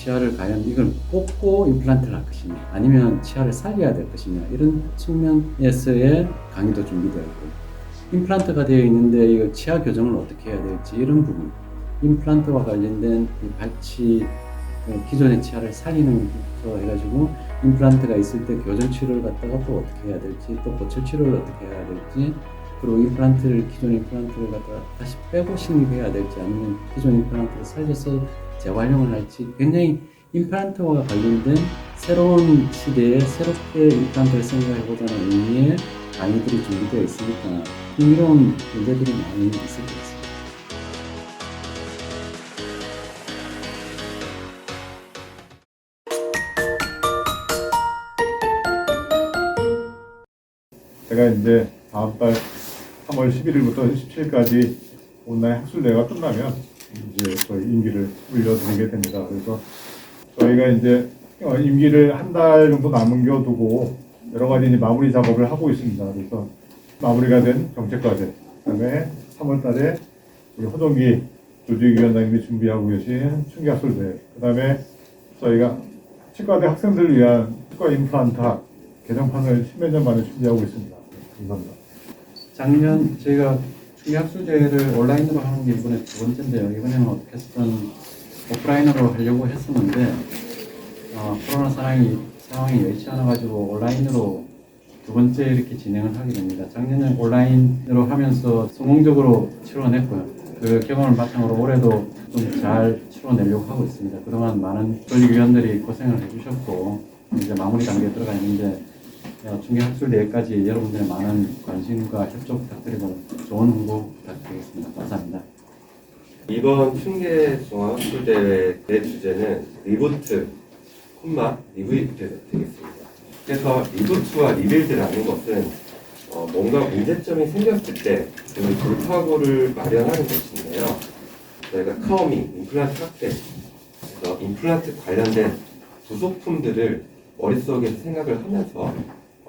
치아를 과연 이걸 뽑고 임플란트를 할 것이냐 아니면 치아를 살려야 될 것이냐 이런 측면에서의 강의도 준비되어 있고 임플란트가 되어 있는데 이거 치아 교정을 어떻게 해야 될지 이런 부분 임플란트와 관련된 이 발치 어, 기존의 치아를 살리는 것부터 해가지고 임플란트가 있을 때 교정 치료를 갖다가 또 어떻게 해야 될지 또 고철 치료를 어떻게 해야 될지 그리고 임플란트를 기존 임플란트를 갖다가 다시 빼고 식립해야 될지 아니면 기존 임플란트를 살려서 재활용을 할지 굉장히 임플란트와 관련된 새로운 시대에 새롭게 임플란트를 생각해보자는 의미의 강의들이 준비되어 있으니까 흥미로운 문제들이 많이 있을 것 같습니다. 제가 이제 다음 달 3월 11일부터 17일까지 온라인 학술대회가 끝나면 이제 저희 임기를 물려드리게 됩니다. 그래서 저희가 이제 어, 임기를 한 달 정도 남겨 두고 여러 가지 이제 마무리 작업을 하고 있습니다. 그래서 마무리가 된 정책과제, 그다음에 3월 달에 우리 호동기 조직위원장님이 준비하고 계신 충격술대, 그다음에 저희가 치과대 학생들을 위한 치과 임플란트 학 개정판을 10몇 년 만에 준비하고 있습니다. 감사합니다. 작년 저희가 충격수제를 온라인으로 하는 게 이번에 두 번째인데요. 이번에는 어떻게든 오프라인으로 하려고 했었는데 어, 코로나 상황이 상황이 여의치 않아 가지고 온라인으로 두 번째 이렇게 진행을 하게 됩니다. 작년에 온라인으로 하면서 성공적으로 치러냈고요. 그 경험을 바탕으로 올해도 좀 잘 치러내려고 하고 있습니다. 그동안 많은 조직위원들이 고생을 해주셨고 이제 마무리 단계에 들어가 있는데 어, 중개학술 대회까지 여러분들의 많은 관심과 협조 부탁드리고 좋은 홍보 부탁드리겠습니다. 감사합니다. 이번 충계 종합학술 대회 의 주제는 리부트, 콤마 리부트 되겠습니다. 그래서 리부트와 리빌드라는 것은 어, 뭔가 문제점이 생겼을 때 그 돌파구를 마련하는 것인데요. 저희가 카오미, 임플란트 학대, 그래서 임플란트 관련된 부속품들을 머릿속에서 생각을 하면서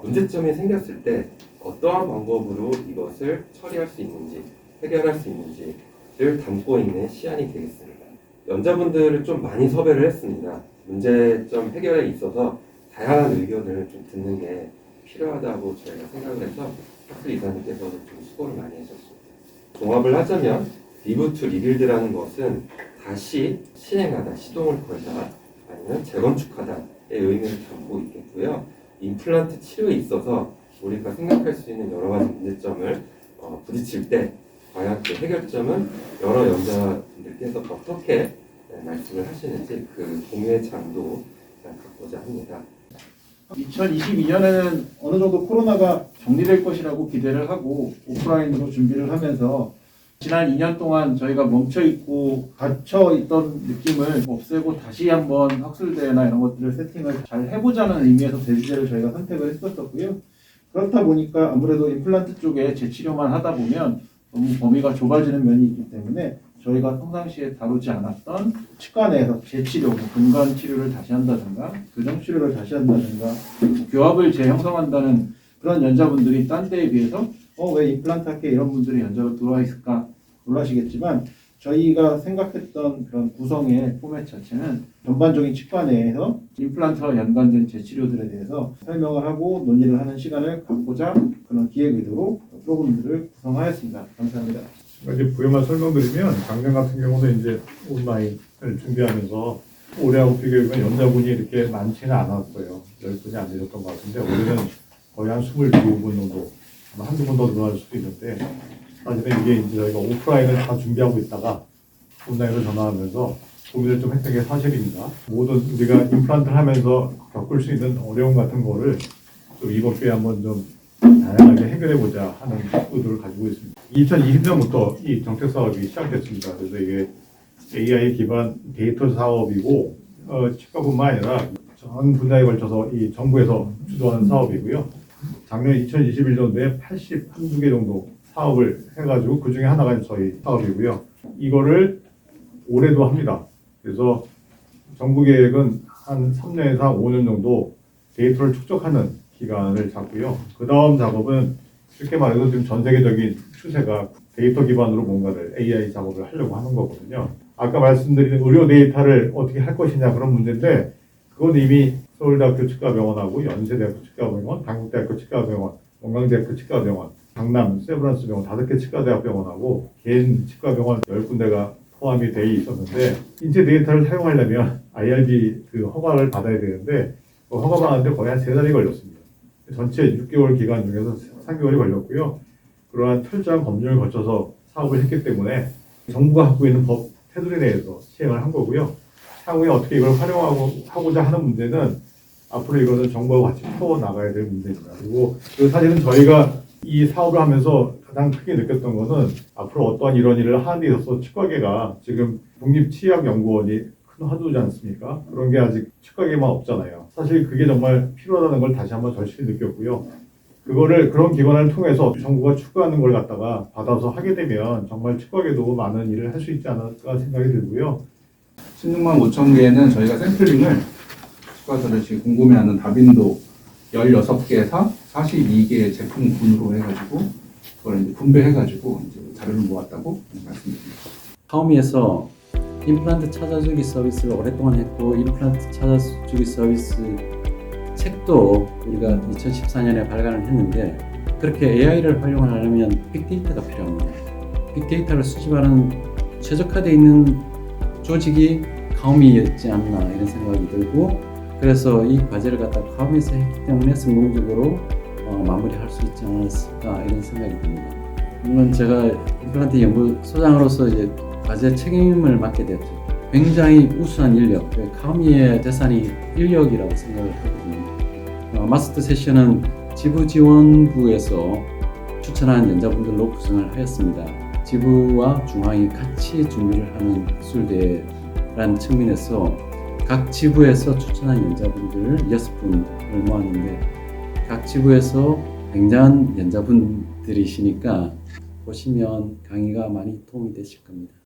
문제점이 생겼을 때 어떠한 방법으로 이것을 처리할 수 있는지, 해결할 수 있는지 를 담고 있는 시안이 되겠습니다. 연자분들을 좀 많이 섭외를 했습니다. 문제점 해결에 있어서 다양한 의견을 좀 듣는 게 필요하다고 저희가 생각을 해서 학술 이사님께서도 좀 수고를 많이 하셨습니다. 종합을 하자면 리부트 리빌드라는 것은 다시 시행하다, 시동을 걸다, 아니면 재건축하다의 의미를 담고 있겠고요. 임플란트 치료에 있어서 우리가 생각할 수 있는 여러 가지 문제점을 어, 부딪힐 때 과연 그 해결점은 여러 연자분들께서 어떻게 네, 말씀을 하시는지 그 공유의 장도 갖고자 합니다. 2022년에는 어느 정도 코로나가 정리될 것이라고 기대를 하고 오프라인으로 준비를 하면서 지난 2년 동안 저희가 멈춰 있고 갇혀 있던 느낌을 없애고 다시 한번 학술대회나 이런 것들을 세팅을 잘 해보자는 의미에서 대주제를 저희가 선택을 했었었고요. 그렇다 보니까 아무래도 임플란트 쪽에 재치료만 하다 보면 너무 범위가 좁아지는 면이 있기 때문에 저희가 평상시에 다루지 않았던 치과 내에서 재치료, 뭐 근간 치료를 다시 한다든가 교정 치료를 다시 한다든가 교합을 재형성한다는 그런 연자분들이 딴 데에 비해서 어 왜 임플란트 학회 이런 분들이 연자로 들어와 있을까 놀라시겠지만 저희가 생각했던 그런 구성의 포맷 자체는 전반적인 치과 내에서 임플란트와 연관된 재치료들에 대해서 설명을 하고 논의를 하는 시간을 갖고자 그런 기획 의도로 프로그램들을 구성하였습니다. 감사합니다. 이제 부여만 설명드리면 작년 같은 경우는 이제 온라인을 준비하면서 올해하고 비교해보면 연자분이 이렇게 많지는 않았어요. 10분이 안 되셨던 것 같은데 올해는 거의 한 22분 정도 한두 번 더 늘어날 수도 있는데 사실은 이게 이제 저희가 오프라인을 다 준비하고 있다가 온라인으로 전환하면서 고민을 좀 했던 게 사실입니다. 모든 우리가 임플란트를 하면서 겪을 수 있는 어려움 같은 거를 좀 이번 기회에 한번 좀 다양하게 해결해 보자 하는 의도를 가지고 있습니다. 2020년부터 이 정책 사업이 시작됐습니다. 그래서 이게 AI 기반 데이터 사업이고 어, 치과뿐만 아니라 전 분야에 걸쳐서 이 정부에서 주도하는 사업이고요. 작년 2021년도에 81개 정도 사업을 해가지고 그 중에 하나가 저희 사업이고요. 이거를 올해도 합니다. 그래서 정부 계획은 한 3년에서 한 5년 정도 데이터를 축적하는 기간을 잡고요. 그 다음 작업은 쉽게 말해서 지금 전 세계적인 추세가 데이터 기반으로 뭔가를 AI 작업을 하려고 하는 거거든요. 아까 말씀드린 의료 데이터를 어떻게 할 것이냐 그런 문제인데 그건 이미 서울대학교 치과병원하고 연세대학교 치과병원, 당국대학교 치과병원, 원광대학교 치과병원, 강남 세브란스 병원 다섯 개 치과대학병원하고 개인 치과병원 열 군데가 포함이 돼 있었는데 인체 데이터를 사용하려면 IRB 그 허가를 받아야 되는데 그 허가 받는데 거의 한 세 달이 걸렸습니다. 전체 6개월 기간 중에서 3개월이 걸렸고요. 그러한 철저한 검증을 거쳐서 사업을 했기 때문에 정부가 갖고 있는 법 테두리 내에서 시행을 한 거고요. 향후에 어떻게 이걸 활용하고 하고자 하는 문제는 앞으로 이거는 정부와 같이 풀어 나가야 될 문제입니다. 그리고 그 사실은 저희가 이 사업을 하면서 가장 크게 느꼈던 것은 앞으로 어떠한 이런 일을 하는 데 있어서 치과계가 지금 국립치약연구원이 큰 화두지 않습니까? 그런 게 아직 치과계만 없잖아요. 사실 그게 정말 필요하다는 걸 다시 한번 절실히 느꼈고요. 그거를 그런 기관을 통해서 정부가 추구하는 걸 갖다가 받아서 하게 되면 정말 치과계도 많은 일을 할 수 있지 않을까 생각이 들고요. 16만 5천 개는 저희가 샘플링을 치과들을 지금 궁금해하는 다빈도 16개에서 42개의 제품군으로 해가지고 그걸 이제 분배해가지고 이제 자료를 모았다고 말씀드립니다. 카오미에서 임플란트 찾아주기 서비스를 오랫동안 했고 임플란트 찾아주기 서비스 책도 우리가 2014년에 발간을 했는데 그렇게 AI를 활용하려면 빅데이터가 필요합니다. 빅데이터를 수집하는 최적화되어 있는 조직이 카오미였지 않나 이런 생각이 들고 그래서 이 과제를 갖다 카오미에서 했기 때문에 성공적으로 어, 마무리할 수 있지 않았을까 이런 생각이 듭니다. 물론 제가 임플란트 연구소장으로서 이제 과제 책임을 맡게 되었죠. 굉장히 우수한 인력, 그 카미의 재산이 인력이라고 생각을 하거든요. 어, 마스터 세션은 지부지원부에서 추천한 연자분들로 구성을 하였습니다. 지부와 중앙이 같이 준비를 하는 기술대라는 측면에서 각 지부에서 추천한 연자분들을 6분을 모았는데 각 지부에서 굉장한 연자분들이시니까 보시면 강의가 많이 도움이 되실 겁니다.